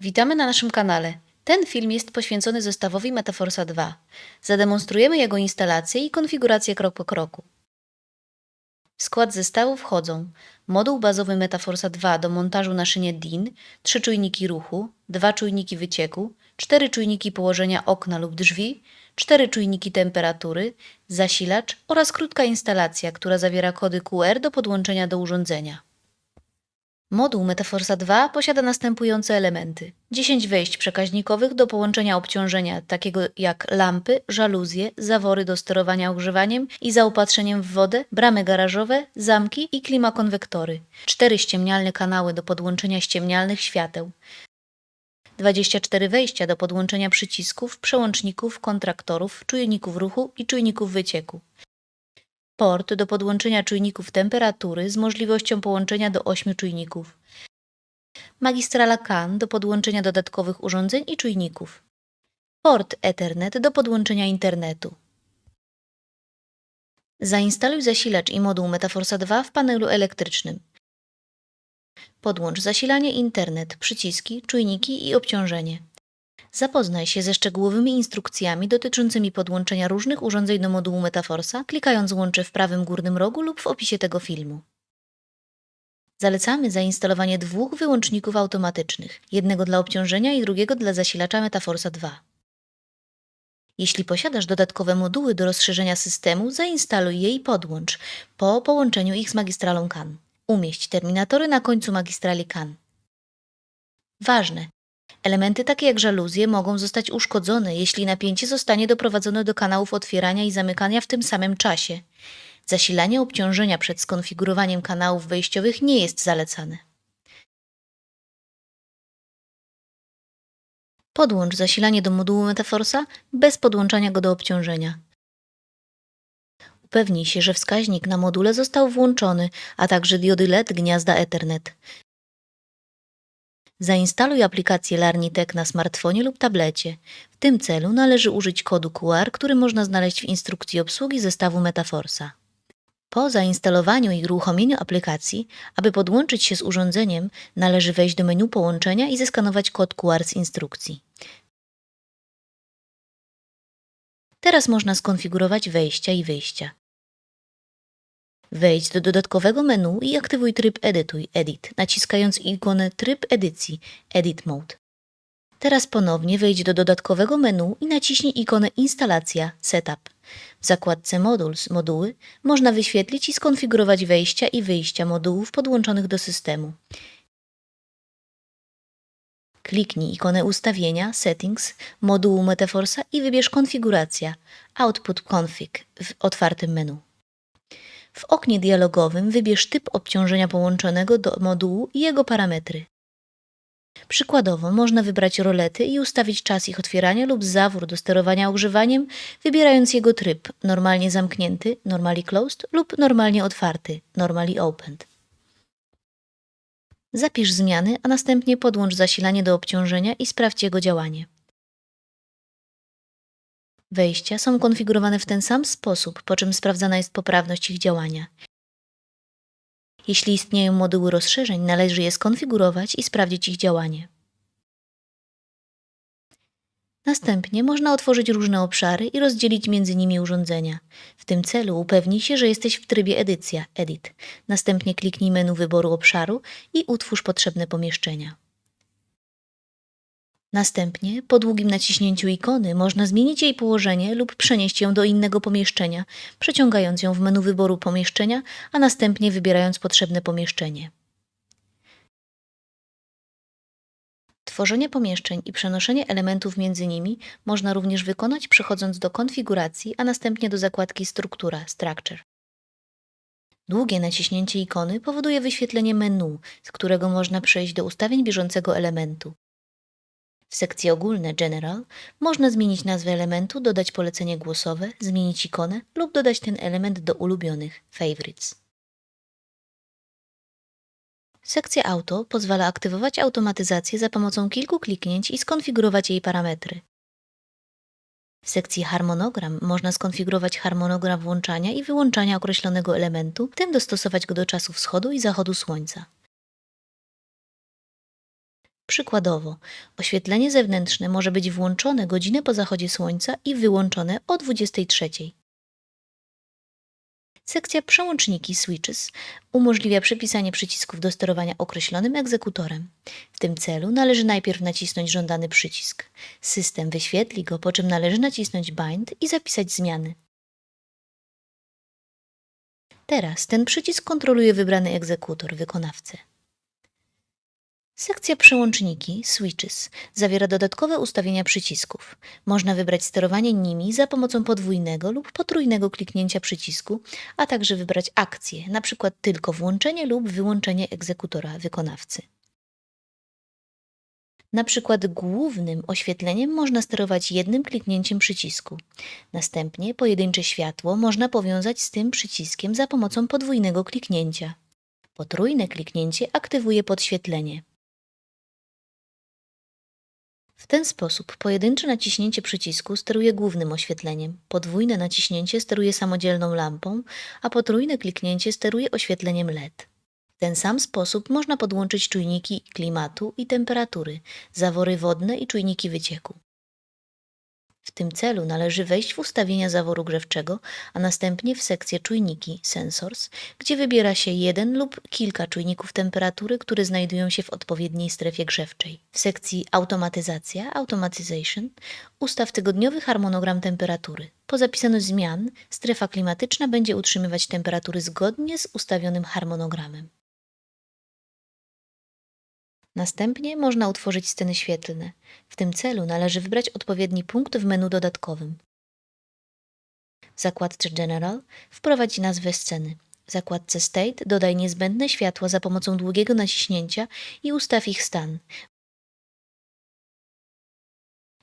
Witamy na naszym kanale. Ten film jest poświęcony zestawowi Metaforsa 2. Zademonstrujemy jego instalację i konfigurację krok po kroku. W skład zestawu wchodzą moduł bazowy Metaforsa 2 do montażu na szynie DIN, trzy czujniki ruchu, dwa czujniki wycieku, cztery czujniki położenia okna lub drzwi, cztery czujniki temperatury, zasilacz oraz krótka instalacja, która zawiera kody QR do podłączenia do urządzenia. Moduł Metaforsa 2 posiada następujące elementy: 10 wejść przekaźnikowych do połączenia obciążenia, takiego jak lampy, żaluzje, zawory do sterowania ogrzewaniem i zaopatrzeniem w wodę, bramy garażowe, zamki i klimakonwektory, 4 ściemnialne kanały do podłączenia ściemnialnych świateł, 24 wejścia do podłączenia przycisków, przełączników, kontraktorów, czujników ruchu i czujników wycieku. Port do podłączenia czujników temperatury z możliwością połączenia do 8 czujników. Magistrala CAN do podłączenia dodatkowych urządzeń i czujników. Port Ethernet do podłączenia internetu. Zainstaluj zasilacz i moduł Metaforsa 2 w panelu elektrycznym. Podłącz zasilanie, internet, przyciski, czujniki i obciążenie. Zapoznaj się ze szczegółowymi instrukcjami dotyczącymi podłączenia różnych urządzeń do modułu Metaforsa, klikając łącze w prawym górnym rogu lub w opisie tego filmu. Zalecamy zainstalowanie dwóch wyłączników automatycznych, jednego dla obciążenia i drugiego dla zasilacza Metaforsa 2. Jeśli posiadasz dodatkowe moduły do rozszerzenia systemu, zainstaluj je i podłącz po połączeniu ich z magistralą CAN. Umieść terminatory na końcu magistrali CAN. Ważne! Elementy takie jak żaluzje mogą zostać uszkodzone, jeśli napięcie zostanie doprowadzone do kanałów otwierania i zamykania w tym samym czasie. Zasilanie obciążenia przed skonfigurowaniem kanałów wejściowych nie jest zalecane. Podłącz zasilanie do modułu Metaforsa bez podłączania go do obciążenia. Upewnij się, że wskaźnik na module został włączony, a także diody LED gniazda Ethernet. Zainstaluj aplikację Larnitek na smartfonie lub tablecie. W tym celu należy użyć kodu QR, który można znaleźć w instrukcji obsługi zestawu Metaforsa. Po zainstalowaniu i uruchomieniu aplikacji, aby podłączyć się z urządzeniem, należy wejść do menu połączenia i zeskanować kod QR z instrukcji. Teraz można skonfigurować wejścia i wyjścia. Wejdź do dodatkowego menu i aktywuj tryb Edytuj Edit, naciskając ikonę Tryb edycji Edit Mode. Teraz ponownie wejdź do dodatkowego menu i naciśnij ikonę Instalacja Setup. W zakładce Modules Moduły można wyświetlić i skonfigurować wejścia i wyjścia modułów podłączonych do systemu. Kliknij ikonę ustawienia Settings modułu Metaforsa i wybierz Konfiguracja Output Config w otwartym menu. W oknie dialogowym wybierz typ obciążenia połączonego do modułu i jego parametry. Przykładowo można wybrać rolety i ustawić czas ich otwierania lub zawór do sterowania ogrzewaniem, wybierając jego tryb normalnie zamknięty, normally closed lub normalnie otwarty, normally opened. Zapisz zmiany, a następnie podłącz zasilanie do obciążenia i sprawdź jego działanie. Wejścia są konfigurowane w ten sam sposób, po czym sprawdzana jest poprawność ich działania. Jeśli istnieją moduły rozszerzeń, należy je skonfigurować i sprawdzić ich działanie. Następnie można otworzyć różne obszary i rozdzielić między nimi urządzenia. W tym celu upewnij się, że jesteś w trybie Edycja Edit. Następnie kliknij menu wyboru obszaru i utwórz potrzebne pomieszczenia. Następnie, po długim naciśnięciu ikony, można zmienić jej położenie lub przenieść ją do innego pomieszczenia, przeciągając ją w menu wyboru pomieszczenia, a następnie wybierając potrzebne pomieszczenie. Tworzenie pomieszczeń i przenoszenie elementów między nimi można również wykonać przechodząc do konfiguracji, a następnie do zakładki Struktura Structure. Długie naciśnięcie ikony powoduje wyświetlenie menu, z którego można przejść do ustawień bieżącego elementu. W sekcji ogólne General można zmienić nazwę elementu, dodać polecenie głosowe, zmienić ikonę lub dodać ten element do ulubionych Favorites. Sekcja Auto pozwala aktywować automatyzację za pomocą kilku kliknięć i skonfigurować jej parametry. W sekcji Harmonogram można skonfigurować harmonogram włączania i wyłączania określonego elementu, w tym dostosować go do czasu wschodu i zachodu słońca. Przykładowo, oświetlenie zewnętrzne może być włączone godzinę po zachodzie słońca i wyłączone o 23. Sekcja Przełączniki Switches umożliwia przypisanie przycisków do sterowania określonym egzekutorem. W tym celu należy najpierw nacisnąć żądany przycisk. System wyświetli go, po czym należy nacisnąć Bind i zapisać zmiany. Teraz ten przycisk kontroluje wybrany egzekutor, wykonawcę. Sekcja Przełączniki Switches zawiera dodatkowe ustawienia przycisków. Można wybrać sterowanie nimi za pomocą podwójnego lub potrójnego kliknięcia przycisku, a także wybrać akcje, np. tylko włączenie lub wyłączenie egzekutora wykonawcy. Na przykład głównym oświetleniem można sterować jednym kliknięciem przycisku. Następnie pojedyncze światło można powiązać z tym przyciskiem za pomocą podwójnego kliknięcia. Potrójne kliknięcie aktywuje podświetlenie. W ten sposób pojedyncze naciśnięcie przycisku steruje głównym oświetleniem, podwójne naciśnięcie steruje samodzielną lampą, a potrójne kliknięcie steruje oświetleniem LED. W ten sam sposób można podłączyć czujniki klimatu i temperatury, zawory wodne i czujniki wycieku. W tym celu należy wejść w ustawienia zaworu grzewczego, a następnie w sekcję czujniki Sensors, gdzie wybiera się jeden lub kilka czujników temperatury, które znajdują się w odpowiedniej strefie grzewczej. W sekcji Automatyzacja Automatization ustaw tygodniowy harmonogram temperatury. Po zapisaniu zmian strefa klimatyczna będzie utrzymywać temperatury zgodnie z ustawionym harmonogramem. Następnie można utworzyć sceny świetlne. W tym celu należy wybrać odpowiedni punkt w menu dodatkowym. Zakładce General wprowadź nazwę sceny. W zakładce State dodaj niezbędne światła za pomocą długiego naciśnięcia i ustaw ich stan.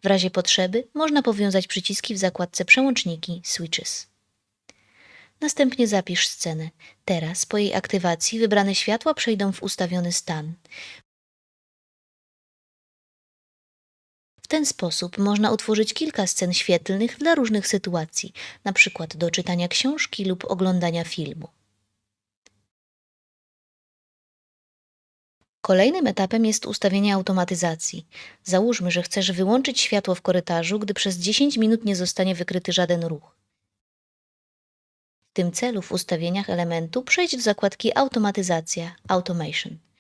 W razie potrzeby można powiązać przyciski w zakładce Przełączniki Switches. Następnie zapisz scenę. Teraz po jej aktywacji wybrane światła przejdą w ustawiony stan. Ten sposób można utworzyć kilka scen świetlnych dla różnych sytuacji, np. do czytania książki lub oglądania filmu. Kolejnym etapem jest ustawienie automatyzacji. Załóżmy, że chcesz wyłączyć światło w korytarzu, gdy przez 10 minut nie zostanie wykryty żaden ruch. W tym celu w ustawieniach elementu przejdź do zakładki Automatyzacja Automation.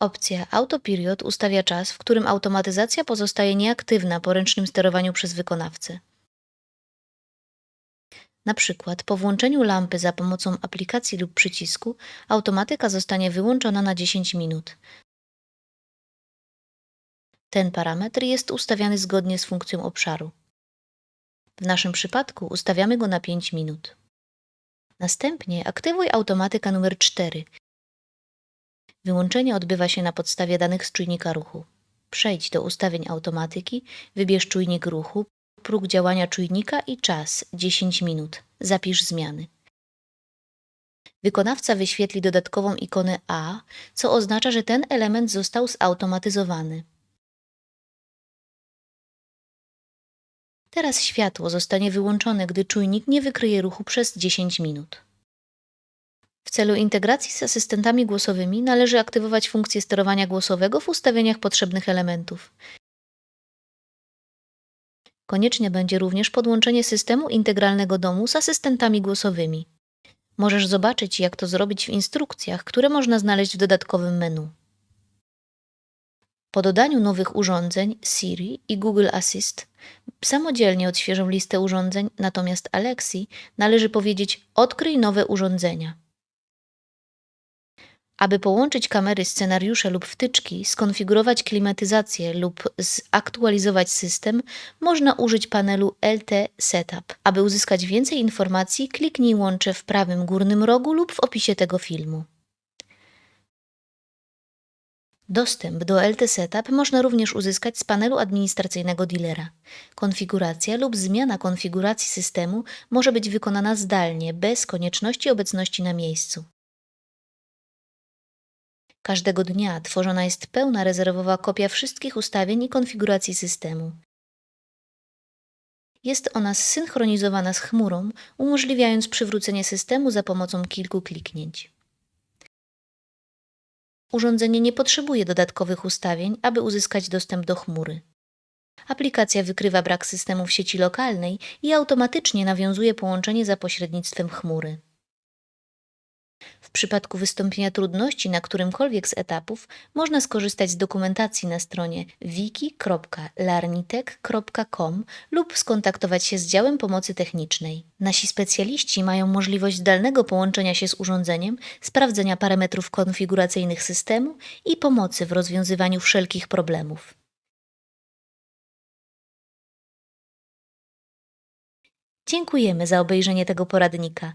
Opcja Auto Period ustawia czas, w którym automatyzacja pozostaje nieaktywna po ręcznym sterowaniu przez wykonawcę. Na przykład po włączeniu lampy za pomocą aplikacji lub przycisku automatyka zostanie wyłączona na 10 minut. Ten parametr jest ustawiany zgodnie z funkcją obszaru. W naszym przypadku ustawiamy go na 5 minut. Następnie aktywuj automatyka numer 4, Wyłączenie odbywa się na podstawie danych z czujnika ruchu. Przejdź do ustawień automatyki, wybierz czujnik ruchu, próg działania czujnika i czas 10 minut. Zapisz zmiany. Wykonawca wyświetli dodatkową ikonę A, co oznacza, że ten element został zautomatyzowany. Teraz światło zostanie wyłączone, gdy czujnik nie wykryje ruchu przez 10 minut. W celu integracji z asystentami głosowymi należy aktywować funkcję sterowania głosowego w ustawieniach potrzebnych elementów. Konieczne będzie również podłączenie systemu integralnego domu z asystentami głosowymi. Możesz zobaczyć, jak to zrobić w instrukcjach, które można znaleźć w dodatkowym menu. Po dodaniu nowych urządzeń Siri i Google Assist samodzielnie odświeżą listę urządzeń, natomiast Alexi należy powiedzieć odkryj nowe urządzenia. Aby połączyć kamery, scenariusze lub wtyczki, skonfigurować klimatyzację lub zaktualizować system, można użyć panelu LT Setup. Aby uzyskać więcej informacji, kliknij łącze w prawym górnym rogu lub w opisie tego filmu. Dostęp do LT Setup można również uzyskać z panelu administracyjnego dealera. Konfiguracja lub zmiana konfiguracji systemu może być wykonana zdalnie, bez konieczności obecności na miejscu. Każdego dnia tworzona jest pełna rezerwowa kopia wszystkich ustawień i konfiguracji systemu. Jest ona zsynchronizowana z chmurą, umożliwiając przywrócenie systemu za pomocą kilku kliknięć. Urządzenie nie potrzebuje dodatkowych ustawień, aby uzyskać dostęp do chmury. Aplikacja wykrywa brak systemu w sieci lokalnej i automatycznie nawiązuje połączenie za pośrednictwem chmury. W przypadku wystąpienia trudności na którymkolwiek z etapów można skorzystać z dokumentacji na stronie wiki.larnitek.com lub skontaktować się z działem pomocy technicznej. Nasi specjaliści mają możliwość zdalnego połączenia się z urządzeniem, sprawdzenia parametrów konfiguracyjnych systemu i pomocy w rozwiązywaniu wszelkich problemów. Dziękujemy za obejrzenie tego poradnika.